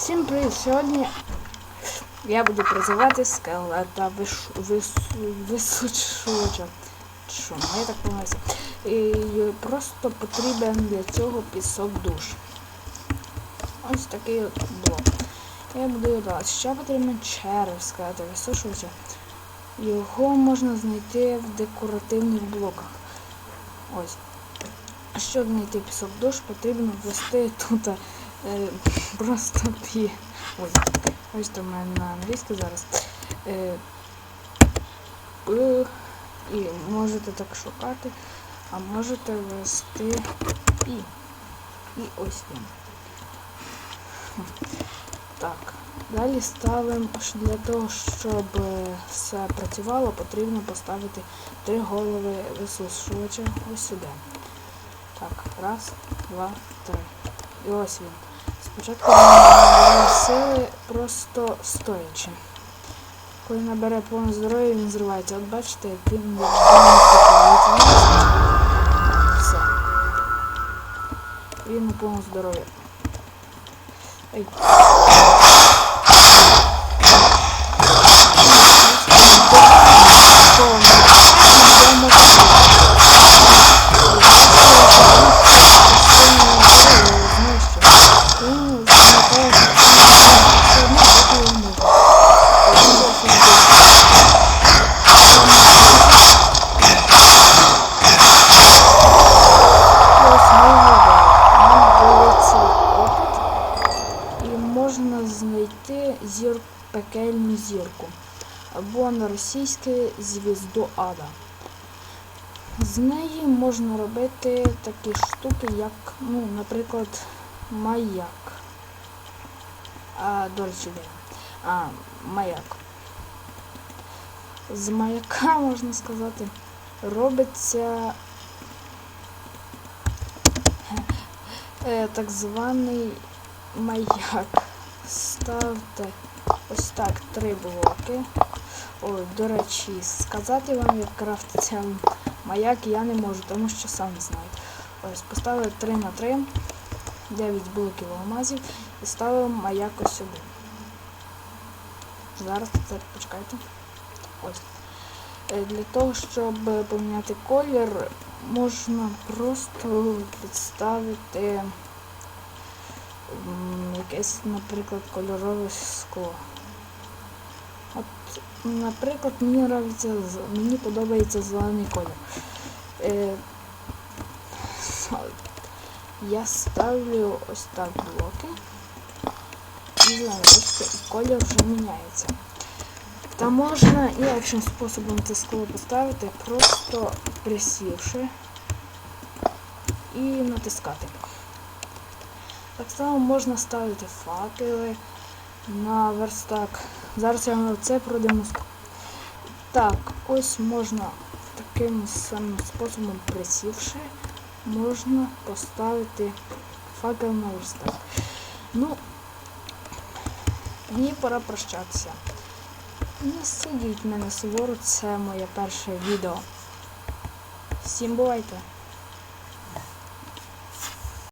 Всім привіт! Сьогодні я буду призивати скелета висушувача. Що, ну я так помилився. І просто потрібен для цього пісок душ. Ось такий от блок. Я буду його давати. Ще потрібен череп скелета висушувача. Його можна знайти в декоративних блоках. Ось. Щоб знайти пісок душ, потрібно ввести тут е, просто пі. Ой, ось там у мене на англійську зараз. Е, і можете так шукати, а можете ввести і. І ось він. Так. Далі ставимо для того, щоб е, все працювало, потрібно поставити три голови висушувача ось сюди. Так, раз, два, три. І ось він. Спочатку сили просто стоячи. Коли набере повне здоров'я, він зривається. От бачите, як він Все. Він на повне здоров'я. Ей. Або на російське звізду Ада. З неї можна робити такі штуки, як, ну, наприклад, маяк. А, до речі? А, маяк. З маяка, можна сказати, робиться е, так званий маяк. Ставте ось так три блоки. Ой, до речі, сказати вам, як крафтиться маяк я не можу, тому що сам не знаю. Ось, поставили 3 на 3, 9 блоків алмазів і ставимо маяк ось сюди. Зараз це почекайте. Ось. Е, Для того, щоб поміняти колір, можна просто підставити якесь, наприклад, кольорове скло. От, наприклад, мені нравиться, мені подобається зелений колір. Е, я ставлю ось так блоки. І зелений, колір вже міняється. Та можна інакшим способом це скло поставити, просто присівши і натискати. Так само можна ставити факели на верстак. Зараз я вам це продемонструю. Так, ось можна таким самим способом присівши, можна поставити факел на верстак. Ну, мені пора прощатися. Не судіть мене суворо, це моє перше відео. Всім бувайте!